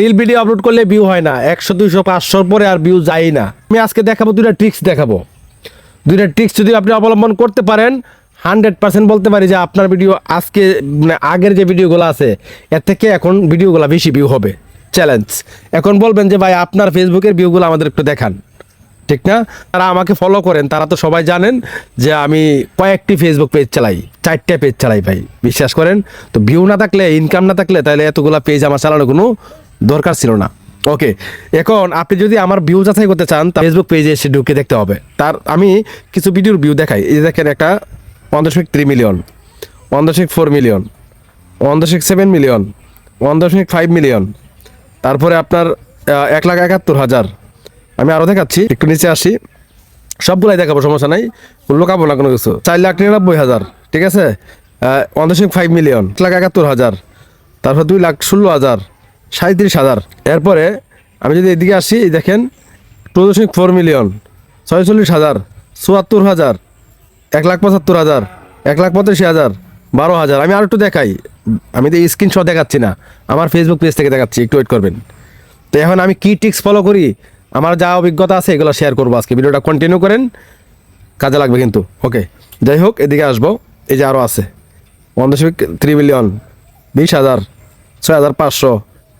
Reel video upload করলে view হয় না। একশো, দুইশো, পাঁচশোর পরে আর ভিউ যায় না। আমি আজকে দেখাবো দুইটা ট্রিক্স দেখাবো। দুইটা ট্রিক্স যদি আপনি অবলম্বন করতে পারেন হান্ড্রেড পার্সেন্ট বলতে পারি যে আপনার ভিডিও আজকে মানে আগের যে ভিডিওগুলো আছে, এর থেকে এখন ভিডিওগুলো বেশি ভিউ হবে। চ্যালেঞ্জ এখন বলবেন যে, ভাই, আপনার ফেসবুকের ভিউগুলো আমাদের একটু দেখান। ঠিক না? তারা আমাকে ফলো করেন। তারা তো সবাই জানেন যে আমি কয়েকটি ফেসবুক পেজ চালাই। চারটে পেজ চালাই, ভাই। বিশ্বাস করেন? তো ভিউ না থাকলে ইনকাম না থাকলে, তাহলে এতগুলা পেজ আমার চালানোর কোনো দরকার ছিল না। ওকে, এখন আপনি যদি আমার ভিউ যাচাই করতে চান ফেসবুক পেজে এসে ঢুকে দেখতে হবে। তার, আমি কিছু ভিডিওর ভিউ দেখাই। এই দেখেন একটা ওয়ান দশমিক থ্রি মিলিয়ন ওয়ান দশমিক ফোর মিলিয়ন ওয়ান দশমিক সেভেন মিলিয়ন ওয়ান দশমিক ফাইভ মিলিয়ন তারপরে আপনার এক লাখ একাত্তর হাজার। আমি আরও দেখাচ্ছি, একটু নিচে আসি। সবগুলাই দেখাবো, সমস্যা নাই। লোকাবো না কোনো কিছু। চার লাখ নিরানব্বই হাজার, ঠিক আছে? ওয়ান দশমিক ফাইভ মিলিয়ন এক লাখ একাত্তর হাজার, তারপর দুই লাখ ষোলো হাজার সাঁত্রিশ হাজার। এরপরে আমি যদি এদিকে আসি দেখেন, টু দশমিক ফোর মিলিয়ন, ছয়চল্লিশ হাজার, চুয়াত্তর হাজার, এক লাখ পঁচাত্তর হাজার, এক লাখ পঁচাশি হাজার, বারো হাজার। আমি আর একটু দেখাই, আমি তো স্ক্রিনশট দেখাচ্ছি না, আমার ফেসবুক পেজ থেকে দেখাচ্ছি, একটু ওয়েট করবেন। তো এখন আমি কী টিক্স ফলো করি, আমার যা অভিজ্ঞতা আছে, এগুলো শেয়ার করব আজকে। ভিডিওটা কন্টিনিউ করেন, কাজে লাগবে কিন্তু। ওকে যাই হোক, এদিকে আসব। এই যে আরও আছে ওয়ান দশমিক থ্রি মিলিয়ন বিশ হাজার, ছয় হাজার পাঁচশো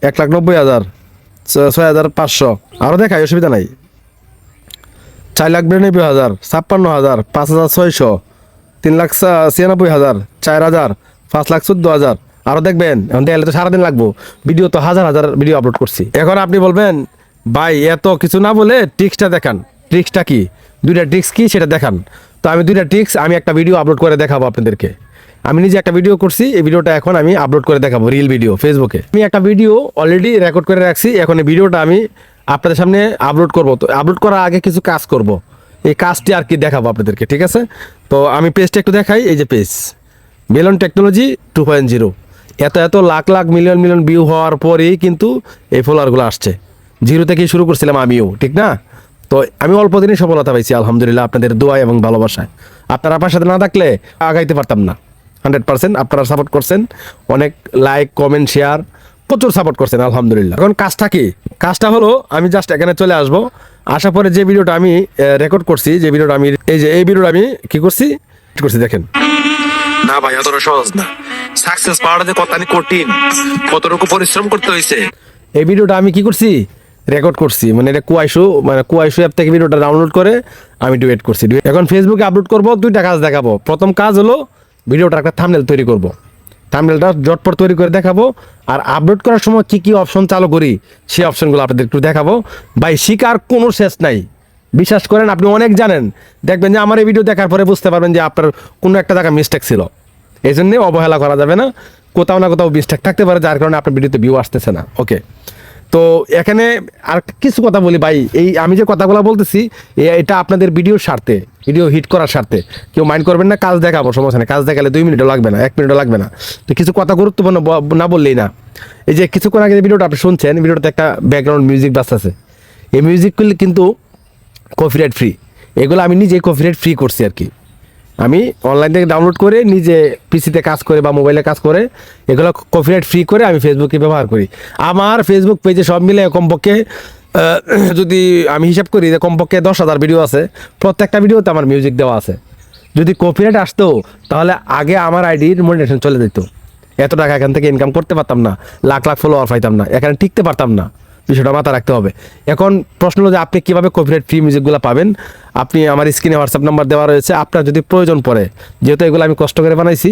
এক লাখ নব্বই হাজার ছয় হাজার পাঁচশো। আরও দেখাই, অসুবিধা নাই। চার লাখ বিরানব্বই হাজার, ছাপ্পান্ন হাজার, পাঁচ হাজার ছয়শো। তিন লাখ ছিয়ানব্বই হাজার, চার হাজার, পাঁচ লাখ চোদ্দ হাজার। আরও দেখবেন, এখন দেখলে তো সারাদিন লাগবো। ভিডিও তো হাজার হাজার ভিডিও আপলোড করছি। এখন আপনি বলবেন, ভাই, এত কিছু না বলে ট্রিক্সটা দেখান। ট্রিক্সটা কি? দুইটা ট্রিক্স কি সেটা দেখান। তো আমি দুইটা ট্রিক্স, আমি একটা ভিডিও আপলোড করে দেখাবো আপনাদেরকে। আমি নিজে একটা ভিডিও করছি, এই ভিডিওটা এখন আমি আপলোড করে দেখাবো রিল ভিডিও ফেসবুকে আমি একটা ভিডিও অলরেডি রেকর্ড করে রাখছি, এখন এই ভিডিওটা আমি আপনাদের সামনে আপলোড করব। তো আপলোড করার আগে কিছু কাজ করব। এই কাজটি আর কি দেখাবো আপনাদেরকে, ঠিক আছে? তো আমি পেজটা একটু দেখাই, এই যে page melon technology two point zero এত এত lakh lakh million million view হওয়ার পরেই কিন্তু এই ফলোয়ারগুলো আসছে। জিরো থেকেই শুরু করছিলাম আমিও, ঠিক না? তো আমি অল্প দিনই সফলতা পাইছি, আলহামদুলিল্লাহ, আপনাদের দোয়া এবং ভালোবাসায়। আপনারা আপনার সাথে না থাকলে আগাইতে পারতাম না। হান্ড্রেড পার্সেন্ট আপনারা সাপোর্ট করছেন। অনেক লাইক কমেন্ট শেয়ার প্রচুর সাপোর্ট করছেন আলহামদুলিল্লাহ। এখন কাজটা কি? কাজটা হলো আমি জাস্ট এখানে চলে আসব। আসার পরে যে ভিডিওটা আমি রেকর্ড করছি যে ভিডিওটা আমি এই যে এই ভিডিওটা আমি কি করছি? করছি দেখেন। না ভাই অতটা সহজ না। সাকসেস পাওয়াটা কতখানি কঠিন কতটুকু পরিশ্রম করতে হয়েছে। এই ভিডিওটা আমি কি করছি? রেকর্ড করছি। মানে এটা কুয়াইশু মানে কুয়াইশু অ্যাপ থেকে ভিডিওটা ডাউনলোড করে আমি ডুয়েট করছি। এখন ফেসবুকে আপলোড করব দুইটা কাজ দেখাবো। প্রথম কাজ হলো ভিডিওটা একটা থামনেল তৈরি করব। থামনেলটা জটপট তৈরি করে দেখাবো আর আপলোড করার সময় কি কি অপশন চালু করি, সেই অপশনগুলো আপনাদের একটু দেখাবো। ভাই, শিকার কোনো শেষ নাই। বিশ্বাস করেন, আপনি অনেক জানেন। দেখবেন যে আমার এই ভিডিও দেখার পরে বুঝতে পারবেন যে আপনার কোনো একটা জায়গায় মিস্টেক ছিল। এই জন্যে অবহেলা করা যাবে না। কোথাও না কোথাও মিস্টেক থাকতে পারে, যার কারণে আপনার ভিডিওতে ভিউ আসতেছে না। ওকে তো এখানে আর কিছু কথা বলি ভাই, এই আমি যে কথাগুলো বলতেছি এটা আপনাদের ভিডিওর স্বার্থে ভিডিও হিট করার স্বার্থে। কেউ মাইন্ড করবেন না, কাজ দেখাবো, সমস্যা নেই। কাজ দেখালে দুই মিনিটও লাগবে না, এক মিনিটও লাগবে না। তো কিছু কথা গুরুত্বপূর্ণ না বললেই না। এই যে কিছুক্ষণ আগে ভিডিওটা আপনি শুনছেন ভিডিওটাতে একটা ব্যাকগ্রাউন্ড মিউজিক বাজতেছে এই মিউজিকগুলি কিন্তু কপিরাইট ফ্রি এগুলো আমি নিজে কপিরাইট ফ্রি করছি আর কি। আমি অনলাইন থেকে ডাউনলোড করে নিজে পিসিতে কাজ করে বা মোবাইলে কাজ করে, এগুলো কপিরাইট ফ্রি করে আমি ফেসবুকে ব্যবহার করি। আমার ফেসবুক পেজে সব মিলে কমপক্ষে যদি আমি হিসাব করি যে কমপক্ষে দশ হাজার ভিডিও আছে, প্রত্যেকটা ভিডিওতে আমার মিউজিক দেওয়া আছে। যদি কপিরাইট আসতো, তাহলে আগে আমার আইডির মনিটেশন চলে যেত। এত টাকা এখান থেকে ইনকাম করতে পারতাম না, লাখ লাখ ফলোয়ার পাইতাম না, এখানে টিকতে পারতাম না। বিষয়টা মাথা রাখতে হবে। এখন প্রশ্ন হলো যে আপনি কীভাবে কপিরাইট ফ্রি মিউজিকগুলো পাবেন? আপনি আমার স্ক্রিনে হোয়াটসঅ্যাপ নাম্বার দেওয়া রয়েছে, আপনার যদি প্রয়োজন পড়ে, যেহেতু এগুলো আমি কষ্ট করে বানাইছি,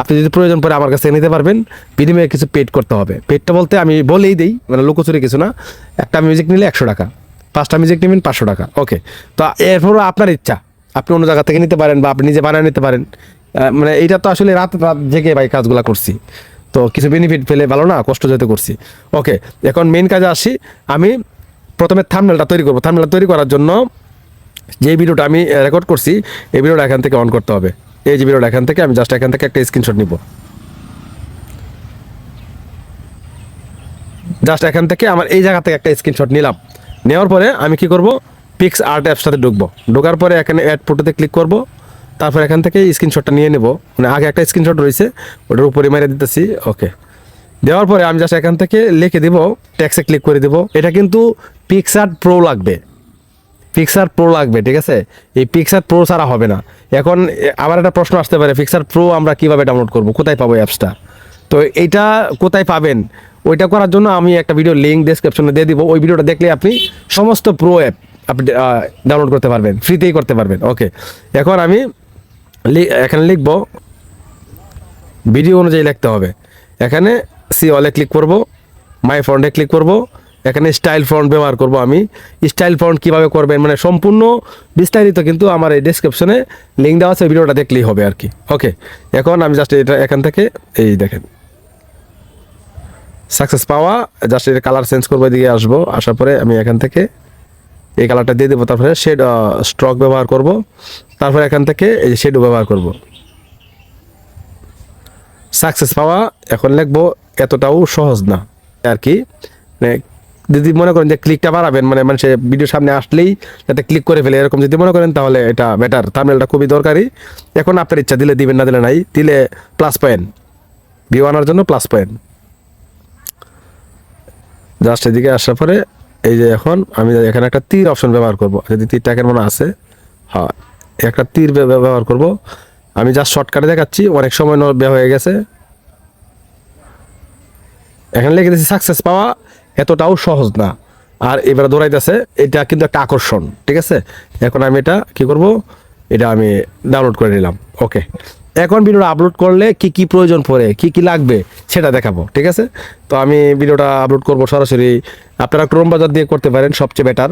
আপনি যদি প্রয়োজন পড়ে আমার কাছে নিতে পারবেন, বিনিময়ে কিছু পেড করতে হবে। পেডটা বলতে আমি বলেই দিই মানে লুকোচুরি কিছু না। একটা মিউজিক নিলে একশো টাকা, পাঁচটা মিউজিক নেবেন পাঁচশো টাকা ওকে তো এরপরও আপনার ইচ্ছা, আপনি অন্য জায়গা থেকে নিতে পারেন বা আপনি নিজে বানিয়ে নিতে পারেন। মানে এইটা তো আসলে রাত রাত জেগে ভাই কাজগুলো করছি। তো কিছু বেনিফিট পেলে ভালো না, কষ্ট যেতে করছি। ওকে এখন মেন কাজে আসি। আমি প্রথমে থামনেলটা তৈরি করব। থামনেলটা তৈরি করার জন্য যে ভিডিওটা আমি রেকর্ড করছি, এই ভিডিওটা এখান থেকে অন করতে হবে। এই যে ভিডিওটা এখান থেকে, আমি জাস্ট এখান থেকে একটা স্ক্রিনশট নিব। জাস্ট এখান থেকে আমার এই জায়গা থেকে একটা স্ক্রিনশট নিলাম। নেওয়ার পরে আমি কি করব? পিক্স আর্ট অ্যাপসটাতে ঢুকবো। ঢোকার পরে এখানে অ্যাড ফটোতে ক্লিক করব। তারপর এখান থেকে স্ক্রিনশটটা নিয়ে নেব। মানে আগে একটা স্ক্রিনশট রয়েছে, ওটার উপরে মেরে দিতেছি। ওকে। দেওয়ার পরে আমি জাস্ট এখান থেকে লিখে দিব ট্যাক্সে ক্লিক করে দিব। এটা কিন্তু পিকসার প্রো লাগবে। পিক্সার প্রো লাগবে, ঠিক আছে? এই পিক্সার প্রো ছাড়া হবে না। এখন আবার একটা প্রশ্ন আসতে পারে পিক্সার প্রো আমরা কীভাবে ডাউনলোড করব? কোথায় পাবো অ্যাপসটা তো এইটা কোথায় পাবেন? ওইটা করার জন্য আমি একটা ভিডিও লিঙ্ক ডেসক্রিপশনে দিয়ে দিব। ওই ভিডিওটা দেখলে আপনি সমস্ত প্রো অ্যাপ আপনি ডাউনলোড করতে পারবেন ফ্রিতেই করতে পারবেন। ওকে। এখন আমি এখানে লিখব ভিডিও অনুযায়ী লিখতে হবে। এখানে সি অলে ক্লিক করব মাই ফন্টে ক্লিক করব, এখানে স্টাইল ফন্ট ব্যবহার করব আমি। স্টাইল ফন্ট কীভাবে করবেন? মানে সম্পূর্ণ বিস্তারিত কিন্তু আমার এই ডেসক্রিপশনে লিঙ্ক দেওয়া আছে ভিডিওটা দেখলেই হবে আর কি। ওকে এখন আমি জাস্ট এটা এখান থেকে, এই দেখেন। সাকসেস পাওয়া জাস্ট এটা কালার চেঞ্জ করব, এদিকে আসব, আসার পরে আমি এখান থেকে এই কালারটা দিয়ে দেবো, তারপরে শেড স্ট্রক ব্যবহার করব। তারপরে এখান থেকে এই শেডও ব্যবহার করব। সাকসেস পাওয়া, এখন লিখব, এতটাও সহজ না। আর কি মানে যদি মনে করেন যে ক্লিকটা বাড়াবেন মানে মানুষে ভিডিও সামনে আসলেই যাতে ক্লিক করে ফেলে, এরকম যদি মনে করেন, তাহলে এটা বেটার থামনেলটা খুবই দরকারি। এখন আপনার ইচ্ছা, দিলে দিবেন, না দিলে নাই, দিলে প্লাস পয়েন্ট ভিউ আনার জন্য প্লাস পয়েন্ট জাস্ট এদিকে আসার পরে এই যে এখন আমি এখানে একটা তীর অপশন ব্যবহার করব। যদি তীরটা এখানে মনে আছে হ্যাঁ একটা তীর ব্যবহার করব। আমি জাস্ট শর্টকাটে দেখাচ্ছি, অনেক সময় ব্যয় হয়ে গেছে। এখানে লিখে দিয়েছি সাকসেস পাওয়া এতটাও সহজ না। আর এবারে দৌড়াইতেছে, এটা কিন্তু একটা আকর্ষণ, ঠিক আছে? এখন আমি এটা কি করব? এটা আমি ডাউনলোড করে নিলাম। ওকে এখন ভিডিওটা আপলোড করলে কি কি প্রয়োজন পড়ে, কি কি লাগবে সেটা দেখাবো, ঠিক আছে? তো আমি ভিডিওটা আপলোড করব সরাসরি। আপনারা ক্রোম বাজার দিয়ে করতে পারেন, সবচেয়ে বেটার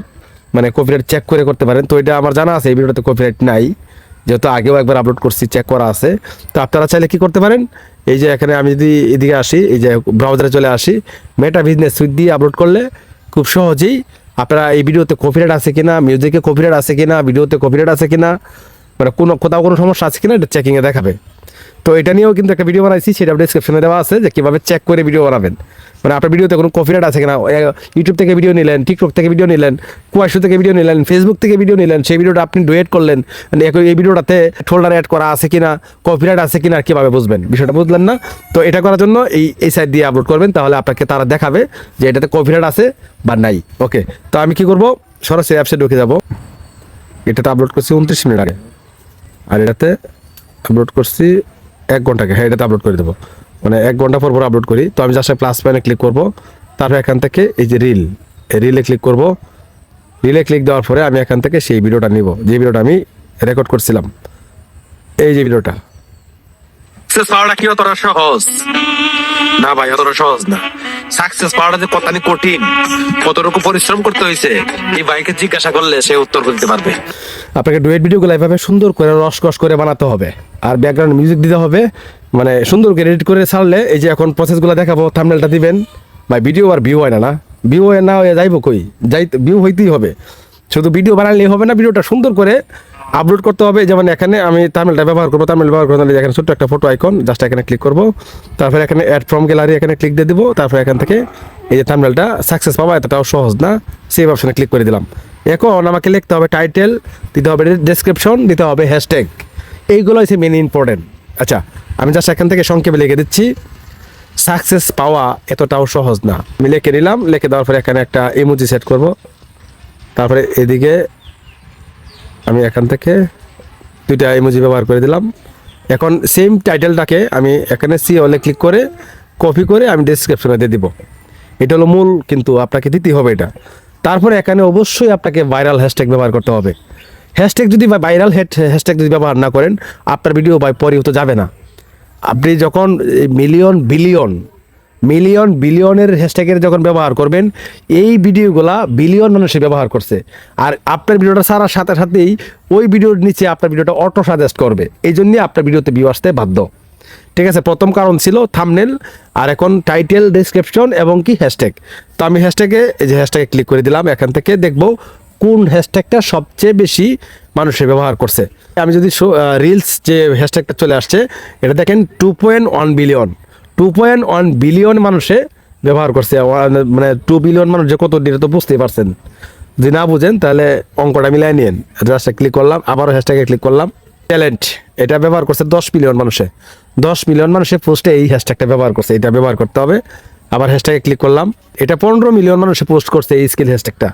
মানে কপিরাইট চেক করে করতে পারেন। তো এটা আমার জানা আছে, এই ভিডিওটাতে কপিরাইট নাই। যেহেতু আগেও একবার আপলোড করছি চেক করা আছে। তো আপনারা চাইলে কি করতে পারেন? এই যে এখানে আমি যদি এদিকে আসি, এই যে ব্রাউজারে চলে আসি মেটা বিজনেস সুইট দিয়ে আপলোড করলে খুব সহজেই আপনারা এই ভিডিওতে কপিরাইট আছে কিনা মিউজিকে কপিরাইট আছে কিনা ভিডিওতে কপিরাইট আছে কিনা মানে কোনো কোথাও কোনো সমস্যা আছে কিনা, এটা চেকিংয়ে দেখাবে। তো এটা নিয়েও কিন্তু একটা ভিডিও বানাইছি, সেটা ডিসক্রিপশনে দেওয়া আছে যে কীভাবে চেক করে ভিডিও বানাবেন। মানে আপনার ভিডিওতে কোনো কপিরাইট আছে কিনা ইউটিউব থেকে ভিডিও নিলেন টিকটক থেকে ভিডিও নিলেন কুয়াশু থেকে ভিডিও নিলেন ফেসবুক থেকে ভিডিও নিলেন, সেই ভিডিওটা আপনি ডুয়েট করলেন মানে এই ভিডিওটাতে ফোল্ডার অ্যাড করা আছে কিনা কপিরাইট আছে কিনা কীভাবে বুঝবেন? বিষয়টা বুঝলেন না? তো এটা করার জন্য এই এই সাইড দিয়ে আপলোড করবেন, তাহলে আপনাকে তারা দেখাবে যে এটাতে কপিরাইট আছে বা নাই। ওকে তো আমি কি করব? সরাসরি অ্যাপসে ঢুকে যাব। এটাতে আপলোড করছি উনত্রিশ মিনিট আগে। আর এটাতে আপলোড করছি এক ঘন্টাকে। হ্যাঁ এটাতে আপলোড করে দেবো। মানে এক ঘণ্টা পর পর আপলোড করি। তো আমি জাস্ট প্লাস প্যানে ক্লিক করব। তারপর এখান থেকে এই যে রিল রিলে ক্লিক করব। রিলে ক্লিক দেওয়ার পরে আমি এখান থেকে সেই ভিডিওটা নিব। যে ভিডিওটা আমি রেকর্ড করছিলাম। এই যে ভিডিওটা পাওয়াটা কি অতটা সহজ? না ভাই, অতটা সহজ না। সাকসেস পাওয়াটা যে কতখানি কঠিন, কতটুকু পরিশ্রম করতে হয়েছে, এই ভাইকে জিজ্ঞাসা করলে সে উত্তর দিতে পারবে। আপনাকে ডুয়েট ভিডিওগুলো এভাবে সুন্দর করে রসকস করে বানাতে হবে। আর ব্যাকগ্রাউন্ড মিউজিক দিতে হবে মানে সুন্দর করে এডিট করে ছাড়লে এই যে এখন প্রসেসগুলো দেখাবো থামনেলটা দিবেন। বা ভিডিও আর ভিউ হয় না না। ভিউ হয় না হয়ে যাইবো কই? যাই ভিউ হইতেই হবে। শুধু ভিডিও বানালেই হবে না ভিডিওটা সুন্দর করে আপলোড করতে হবে, যেমন এখানে আমি তামিলটা ব্যবহার করব তামিল ব্যবহার করতে এখানে ছোট্ট একটা ফটো আইকন জাস্ট এখানে ক্লিক করব। তারপরে এখানে অ্যাড ফ্রম গ্যালারি এখানে ক্লিক দিয়ে দিব, তারপরে এখান থেকে এই যে থামনেলটা সাকসেস পাওয়া এতটাও সহজ না। সেভ অপশানে ক্লিক করে দিলাম। এখন আমাকে লিখতে হবে টাইটেল দিতে হবে ডেসক্রিপশন দিতে হবে হ্যাশট্যাগ এইগুলো হচ্ছে মেন ইম্পর্টেন্ট আচ্ছা আমি জাস্ট এখান থেকে সংক্ষেপে লিখে দিচ্ছি। সাকসেস পাওয়া এতটাও সহজ না। আমি লিখে নিলাম, লিখে দেওয়ার পরে এখানে একটা ইমোজি সেট করব। তারপরে এদিকে আমি এখান থেকে দুইটা ইমোজি ব্যবহার করে দিলাম। এখন সেম টাইটেলটাকে আমি এখানে সি হলে ক্লিক করে কপি করে আমি ডেসক্রিপশনে দিয়ে দিব। এটা হলো মূল কিন্তু আপনাকে দিতেই হবে এটা। তারপরে এখানে অবশ্যই আপনাকে ভাইরাল হ্যাশট্যাগ ব্যবহার করতে হবে। হ্যাশট্যাগ যদি বা ভাইরাল হ্যাশট্যাগ যদি ব্যবহার না করেন, আপনার ভিডিও বাই পরে তো যাবে না। আপনি যখন মিলিয়ন বিলিয়ন মিলিয়ন বিলিয়নের হ্যাশট্যাগের যখন ব্যবহার করবেন, এই ভিডিওগুলা বিলিয়ন মানুষে ব্যবহার করছে। আর আপনার ভিডিওটা সারার সাথে সাথেই ওই ভিডিওর নিচে আপনার ভিডিওটা অটো সাজেস্ট করবে। এই জন্যই আপনার ভিডিওতে ভিউ আসতে বাধ্য। ঠিক আছে, প্রথম কারণ ছিল থামনেল আর এখন টাইটেল ডেসক্রিপশন এবং কি হ্যাশট্যাগ তো আমি হ্যাশট্যাগে এই যে হ্যাশট্যাগে ক্লিক করে দিলাম, এখান থেকে দেখব কোন হ্যাশট্যাগটা সবচেয়ে বেশি মানুষে ব্যবহার করছে। আমি যদি রিলস যে হ্যাশট্যাগটা চলে আসছে, এটা দেখেন two point one billion two point one billion মানুষে ব্যবহার করছে। মানে টু বিলিয়ন মানুষ যে কত এটা তো বুঝতেই পারছেন। যদি না বুঝেন, তাহলে অঙ্কটা মিলাই নিন জাস্ট ক্লিক করলাম, আবারও হ্যাশট্যাগে ক্লিক করলাম। ট্যালেন্ট এটা ব্যবহার করছে দশ মিলিয়ন মানুষে। দশ মিলিয়ন মানুষের পোস্টে এই হ্যাশট্যাগটা ব্যবহার করছে, এটা ব্যবহার করতে হবে। আবার হ্যাশট্যাগে ক্লিক করলাম। এটা পনেরো মিলিয়ন মানুষে পোস্ট করছে এই স্কিল হ্যাশট্যাগটা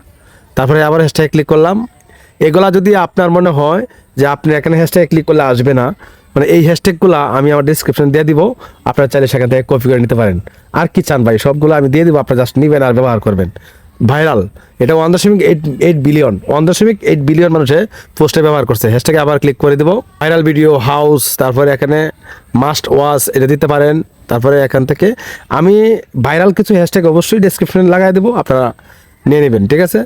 তারপরে আবার হ্যাশট্যাগে ক্লিক করলাম। এগুলা যদি আপনার মনে হয় যে আপনি এখানে হ্যাশট্যাগে ক্লিক করলে আসবে না মানে এই হ্যাশট্যাগুলো আমি আমার ডিসক্রিপশন দিয়ে দিব। আপনারা চাইলে সেখান থেকে কপি করে নিতে পারেন। আর কি চান ভাই? সবগুলো আমি দিয়ে দিব, আপনারা জাস্ট নেবেন আর ব্যবহার করবেন। ভাইরাল, এটা ওয়ান দশমিক এইট এইট বিলিয়ন ওয়ান দশমিক এইট বিলিয়ন মানুষে পোস্টে ব্যবহার করছে। হ্যাশট্যাগে আবার ক্লিক করে দেবো। ভাইরাল ভিডিও হাউস তারপরে এখানে মাস্ট ওয়াচ এটা দিতে পারেন। তারপরে এখান থেকে আমি ভাইরাল কিছু হ্যাশট্যাগ অবশ্যই ডেসক্রিপশনে লাগাই দেবো, আপনারা নিয়ে নেবেন, ঠিক আছে?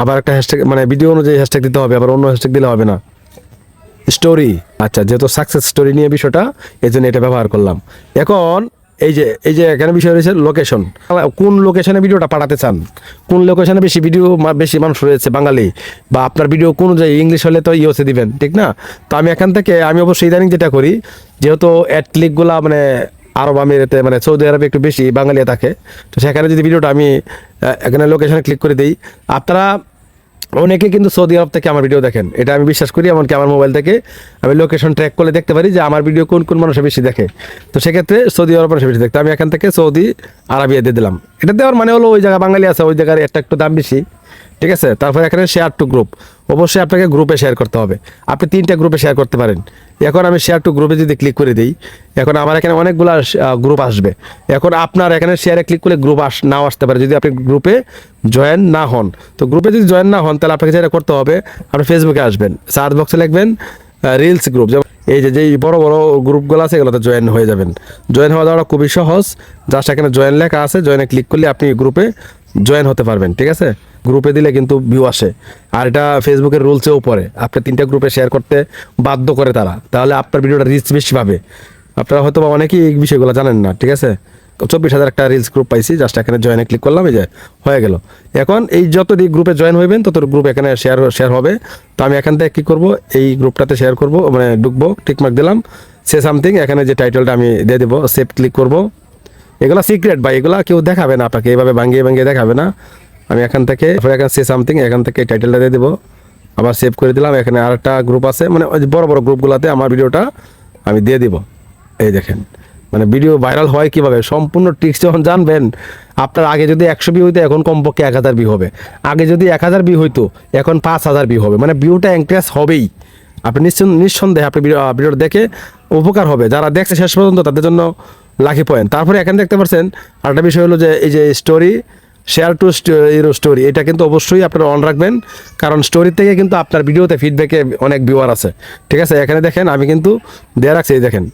আবার একটা হ্যাশট্যাগ মানে ভিডিও অনুযায়ী হ্যাশট্যাগ দিতে হবে, আবার অন্য হ্যাশট্যাগ দিলে হবে না। স্টোরি। আচ্ছা যেহেতু সাকসেস স্টোরি নিয়ে বিষয়টা এই জন্য এটা ব্যবহার করলাম। এখন, এই যে এই যে এখানে বিষয় রয়েছে লোকেশন কোন লোকেশনে ভিডিওটা পাঠাতে চান? কোন লোকেশনে বেশি ভিডিও বেশি মানুষ রয়েছে বাঙালি? বা আপনার ভিডিও কোন অনুযায়ী ইংলিশ হলে তো ইউসে দিবেন, ঠিক না? তো আমি এখান থেকে, আমি অবশ্যই ইদানিং যেটা করি, যেহেতু অ্যাড ক্লিকগুলা মানে আরব আমিরাতে মানে সৌদি আরবে একটু বেশি বাঙালি থাকে, তো সেখানে যদি ভিডিওটা আমি এখানে লোকেশনে ক্লিক করে দিই, আপনারা অনেকে কিন্তু সৌদি আরব থেকে আমার ভিডিও দেখেন? এটা আমি বিশ্বাস করি, এমনকি আমার মোবাইল থেকে আমি লোকেশন ট্র্যাক করে দেখতে পারি যে আমার ভিডিও কোন কোন মানুষে বেশি দেখে। তো সেক্ষেত্রে সৌদি আরব মানুষে বেশি দেখতে। আমি এখান থেকে সৌদি আরবিয়া দিয়ে দিলাম। এটা দেওয়ার মানে হলো ওই জায়গায় বাঙালি আছে, ওই জায়গার একটা একটু দাম বেশি। ঠিক আছে? তারপরে এখানে শেয়ার টু গ্রুপ অবশ্যই আপনাকে গ্রুপে শেয়ার করতে হবে। আপনি তিনটা গ্রুপে শেয়ার করতে পারেন। এখন আমি শেয়ার টু গ্রুপে যদি ক্লিক করে দিই, এখন আমার এখানে অনেকগুলো গ্রুপ আসবে। এখন আপনার এখানে শেয়ারে ক্লিক করলে গ্রুপ আস, নাও আসতে পারে। যদি আপনি গ্রুপে জয়েন না হন। তো গ্রুপে যদি জয়েন না হন, তাহলে আপনাকে যেটা করতে হবে, আপনি ফেসবুকে আসবেন। সার্চ বক্সে লিখবেন রিলস গ্রুপ যেমন এই যে, যেই বড় বড় গ্রুপগুলো আছে, এগুলোতে জয়েন হয়ে যাবেন। জয়েন হওয়া যাওয়াটা খুবই সহজ। জাস্ট এখানে জয়েন লেখা আছে। জয়েনে ক্লিক করলে আপনি গ্রুপে জয়েন হতে পারবেন, ঠিক আছে? গ্রুপে দিলে কিন্তু ভিউ আসে। আর এটা ফেসবুকের রুলসেও পড়ে। আপনি তিনটা গ্রুপে শেয়ার করতে বাধ্য করে তারা। তাহলে আপনার ভিডিওটা রিচ বেশি পাবে। আপনারা হয়তো বা অনেকেই এই বিষয়গুলো জানেন না, ঠিক আছে? চব্বিশ হাজার একটা রিলস গ্রুপ পাইছি জাস্ট এখানে জয়েনে ক্লিক করলাম, এই যে হয়ে গেল। এখন এই যত গ্রুপে জয়েন হইবেন, তত গ্রুপ এখানে শেয়ার শেয়ার হবে। তো আমি এখান থেকে কী করব? এই গ্রুপটাতে শেয়ার করব মানে ঢুকবো টিকমার্ক দিলাম সে সামথিং এখানে যে টাইটেলটা আমি দিয়ে দেবো সেভ ক্লিক করব। এগুলো সিক্রেট ভাই, এগুলো কেউ দেখাবে না আপনাকে এইভাবে ভাঙ্গিয়ে ভাঙিয়ে দেখাবে না। আমি এখান থেকে এখানে সে সামথিং এখান থেকে টাইটেলটা দিয়ে দেবো। আবার সেভ করে দিলাম, এখানে আরেকটা গ্রুপ আছে মানে ওই বড় বড় গ্রুপগুলোতে আমার ভিডিওটা আমি দিয়ে দিব। এই দেখেন মানে ভিডিও ভাইরাল হয় কীভাবে? সম্পূর্ণ ট্রিক্স যখন জানবেন, আপনার আগে যদি একশো ভিউ হইতো, এখন কমপক্ষে এক হাজার ভিউ হবে। আগে যদি এক হাজার ভিউ হইতো, এখন পাঁচ হাজার ভিউ হবে। মানে ভিউটা এনক্রেস হবেই। আপনি নিঃসন্দেহে আপনি ভিডিও ভিডিওটা দেখে উপকার হবে। যারা দেখছে শেষ পর্যন্ত, তাদের জন্য লাকি পয়েন্ট তারপরে এখানে দেখতে পাচ্ছেন আরেকটা বিষয় হলো যে এই যে স্টোরি শেয়ার টু স্টোরি এটা কিন্তু অবশ্যই আপনারা অন রাখবেন, কারণ স্টোরি থেকে কিন্তু আপনার ভিডিওতে ফিডব্যাকে অনেক ভিউয়ার আছে। ঠিক আছে, এখানে দেখেন, আমি কিন্তু দেয়া রাখছি দেখেন।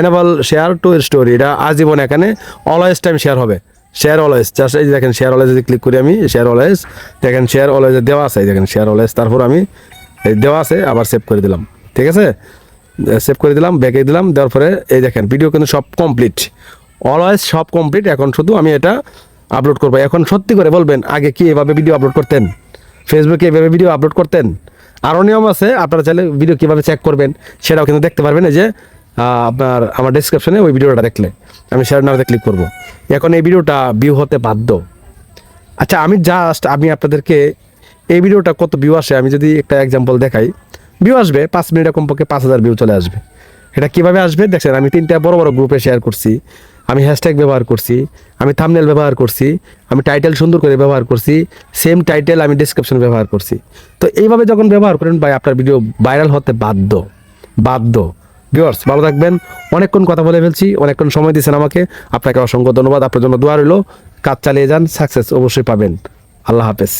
এনেবল শেয়ার টু স্টোরি এটা আজীবন এখানে অলওয়েজ টাইম শেয়ার হবে। শেয়ার অলওয়েজ জাস্ট এই দেখেন শেয়ার অলওয়েজ যদি ক্লিক করি আমি শেয়ার অলওয়েজ দেখেন শেয়ার অলওয়েজ দেওয়া আছে দেখেন শেয়ার অলওয়েজ তারপর আমি দেওয়া আছে, আবার সেভ করে দিলাম। ঠিক আছে? সেভ করে দিলাম ব্যাকে দিলাম, দেওয়ার পরে এই দেখেন ভিডিও কিন্তু সব কমপ্লিট অলওয়েজ সব কমপ্লিট এখন শুধু আমি এটা আপলোড করব। এখন সত্যি করে বলবেন, আগে কি এভাবে ভিডিও আপলোড করতেন? ফেসবুকে এভাবে ভিডিও আপলোড করতেন? আরও নিয়ম আছে, আপনারা চাইলে ভিডিও কীভাবে চেক করবেন, সেটাও কিন্তু দেখতে পারবেন। যে আপনার, আমার ডিসক্রিপশনে ওই ভিডিওটা দেখলে, আমি শেয়ার নামে ক্লিক করব। এখন এই ভিডিওটা ভিউ হতে বাধ্য। আচ্ছা আমি জাস্ট আমি আপনাদেরকে এই ভিডিওটা কত ভিউ আসে, আমি যদি একটা এক্সাম্পল দেখাই ভিউ আসবে, পাঁচ মিনিটে কমপক্ষে পাঁচ হাজার ভিউ চলে আসবে। এটা কীভাবে আসবে? দেখছেন, আমি তিনটা বড় বড় গ্রুপে শেয়ার করছি। আমি হ্যাশট্যাগ ব্যবহার করছি, আমি থামনেল ব্যবহার করছি, আমি টাইটেল সুন্দর করে ব্যবহার করছি সেম টাইটেল আমি ডিসক্রিপশন ব্যবহার করছি। তো এইভাবে যখন ব্যবহার করেন ভাই, আপনার ভিডিও ভাইরাল হতে বাধ্য বাধ্য। ভিউয়ার্স ভালো থাকবেন। অনেকক্ষণ কথা বলে ফেলছি, অনেকক্ষণ সময় দিয়েছেন আমাকে। আপনাকে অসংখ্য ধন্যবাদ। আপনার জন্য দোয়া রইল। কাজ চালিয়ে যান সাকসেস অবশ্যই পাবেন। আল্লাহ হাফেজ।